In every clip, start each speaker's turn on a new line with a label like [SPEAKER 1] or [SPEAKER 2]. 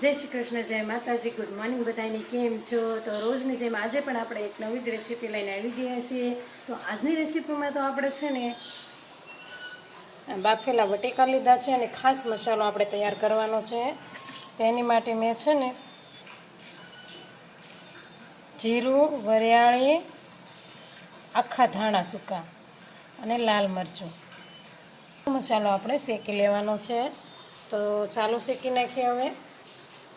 [SPEAKER 1] શ્રી કૃષ્ણ, જય માતાજી, good morning બધાને કેમ છો? તો રોજની જેમ આજે પણ આપણે એક નવી જ રેસીપી લઈને આવી ગયા છીએ. તો આજની રેસીપીમાં તો આપણે છે ને બાફેલા બટેકા લીધા છે અને ખાસ મસાલો આપણે તૈયાર કરવાનો છે. તેની માટે મેં છે ને, જીરું, વરિયાળી, આખા ધાણા સૂકા અને લાલ મરચું. મસાલો આપણે શેકી લેવાનો છે. તો ચાલો શેકી નાખીએ હવે.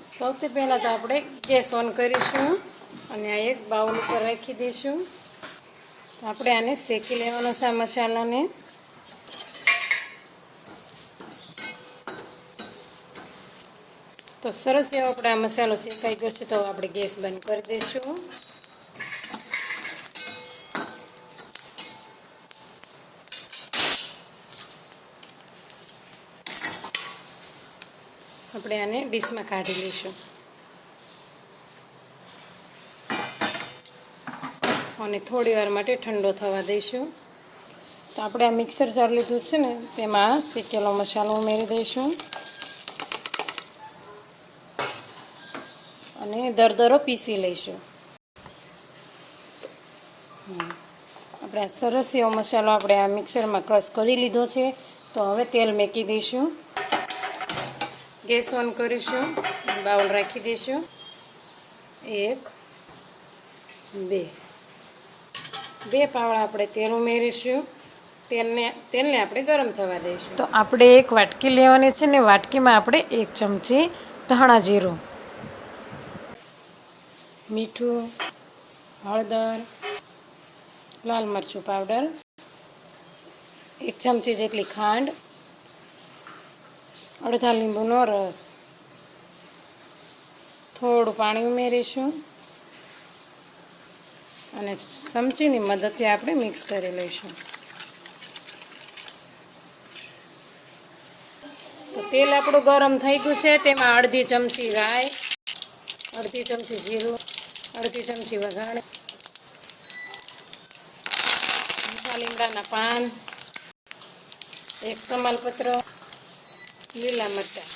[SPEAKER 1] સૌથી પહેલાં તો આપણે ગેસ ઓન કરીશું અને આ એક બાઉલ ઉપર રાખી દઈશું. તો આપણે આને શેકી લેવાનો છે આ મસાલાને. તો સરસ એવો આપણે આ મસાલો શેકાઈ ગયો છે તો આપણે ગેસ બંધ કરી દઈશું. આપણે આને ડીશમાં કાઢી લઈશું. અને થોડી વાર માટે ઠંડો થવા દઈશું. તો આપણે આ મિક્સર જાર લીધું છે ને, તેમાં શેકેલો મસાલો ઉમેરી દઈશું. અને દરદરો પીસી લઈશું. આપણે સરસ એવો મસાલો આપણે આ મિક્સરમાં ક્રશ કરી લીધો છે. તો હવે તેલ મેકી દઈશું. ગેસ ઓન કરીશું બાઉલ રાખી દઈશું. એક બે. બે પાવડા આપણે તેલ ઉમેરીશું. તેલને તેલને આપણે ગરમ થવા દઈશું. તો આપણે એક વાટકી લેવાની છે ને વાટકીમાં આપણે એક ચમચી ધાણા જીરું. મીઠું હળદર લાલ મરચું પાવડર એક ચમચી જેટલી ખાંડ અડધા લીંબુનો રસ. થોડું પાણી ઉમેરીશું. અને ચમચીની મદદથી આપણે મિક્સ કરી લઈશું. તો તેલ આપણું ગરમ થઈ ગયું છે, તેમાં અડધી ચમચી રાઈ, અડધી ચમચી જીરું, અડધી ચમચી વઘાણ મીઠા લીમડાના પાન, એક કમાલપત્ર લીલા મરચાં.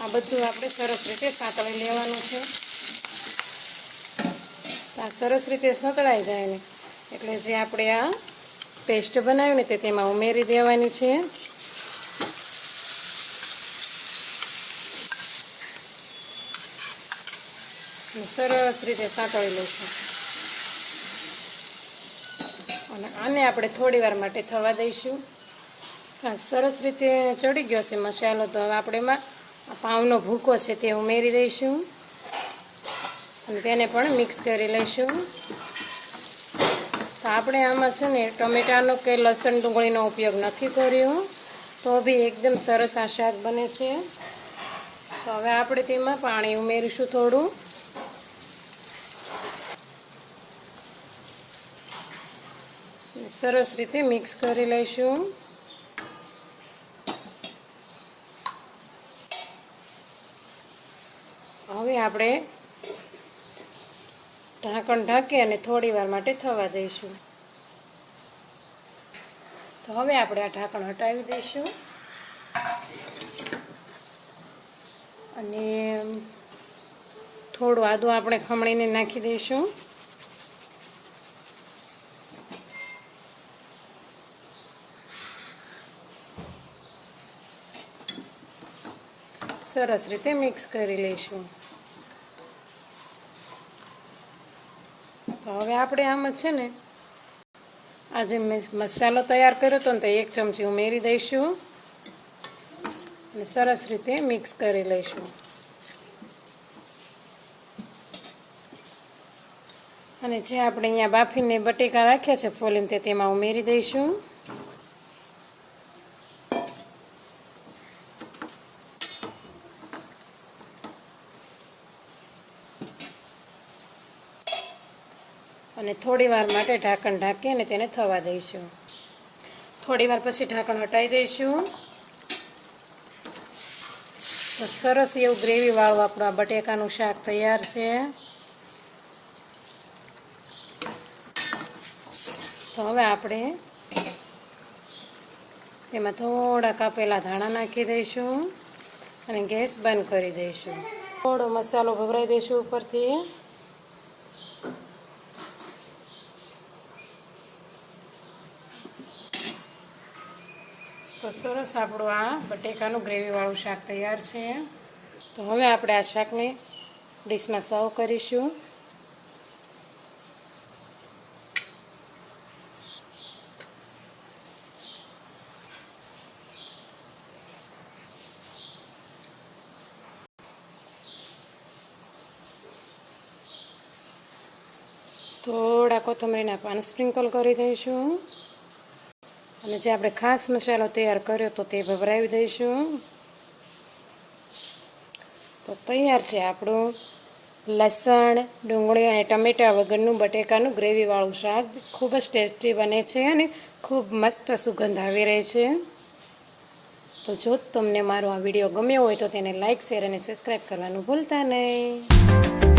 [SPEAKER 1] આ બધું આપણે સરસ રીતે સાંતળી લેવાનું છે. આ સરસ રીતે સતળાઈ જાય ને, એટલે જે આપણે આ પેસ્ટ બનાવ્યું ને તે તેમાં ઉમેરી દેવાની છે. સરસ રીતે સાંતળી લઈશું. અને આને આપણે થોડી વાર માટે થવા દઈશું. આ સરસ રીતે ચડી ગયો છે મસાલો તો. હવે આપણે એમાં પાઉનો ભૂકો છે તે ઉમેરી દઈશું. અને તેને પણ મિક્સ કરી લઈશું. તો આપણે આમાં છે ને ટમેટાનો કે લસણ ડુંગળીનો ઉપયોગ નથી કર્યો. તો બી એકદમ સરસ આ શાક બને છે. તો હવે આપણે તેમાં પાણી ઉમેરીશું થોડું. સરસ રીતે મિક્સ કરી લઈશું હવે આપણે ઢાંકણ ઢાંકી અને થોડી વાર માટે થવા દઈશું. તો હવે આપણે આ ઢાંકણ હટાવી દઈશું. અને થોડું આદું આપણે ખમણીને નાખી દઈશું. સરસ રીતે મિક્સ કરી લઈશું. તો હવે આપણે આમાં છે ને, આજે મેં મસાલો તૈયાર કર્યો હતો ને તો એક ચમચી ઉમેરી દઈશું અને સરસ રીતે મિક્સ કરી લઈશું. અને જે આપણે અહીંયા બાફીને બટેકા રાખ્યા છે ફોલીને તે તેમાં ઉમેરી દઈશું. અને થોડી વાર માટે ઢાંકણ ઢાંકી અને તેને થવા દઈશું. થોડીવાર પછી ઢાંકણ હટાવી દઈશું. તો સરસ એવું ગ્રેવીવાળું આપણું આ બટેકાનું શાક તૈયાર છે. તો હવે આપણે તેમાં થોડા કાપેલા ધાણા નાખી દઈશું અને ગેસ બંધ કરી દઈશું. થોડો મસાલો ભભરાઈ દઈશું ઉપરથી. તો સરસ આપણું આ બટેકાનું ગ્રેવીવાળું શાક તૈયાર છે. તો હવે આપણે આ શાકને ડીશમાં સર્વ કરીશું. થોડા કોથમરીના પાન સ્પ્રિંકલ કરી દઈશું. અને જે આપણે ખાસ મસાલો તૈયાર કર્યો તો તે ભભરાવી દઈશું. તો તૈયાર છે આપણું લસણ, ડુંગળી અને ટમેટા વગરનું બટેકાનું ગ્રેવીવાળું શાક. ખૂબ જ ટેસ્ટી બને છે અને ખૂબ મસ્ત સુગંધ આવી રહે છે. તો જો તમને મારો આ વીડિયો ગમ્યો હોય તો તેને લાઇક શેર અને સબસ્ક્રાઈબ કરવાનું ભૂલતા નહીં.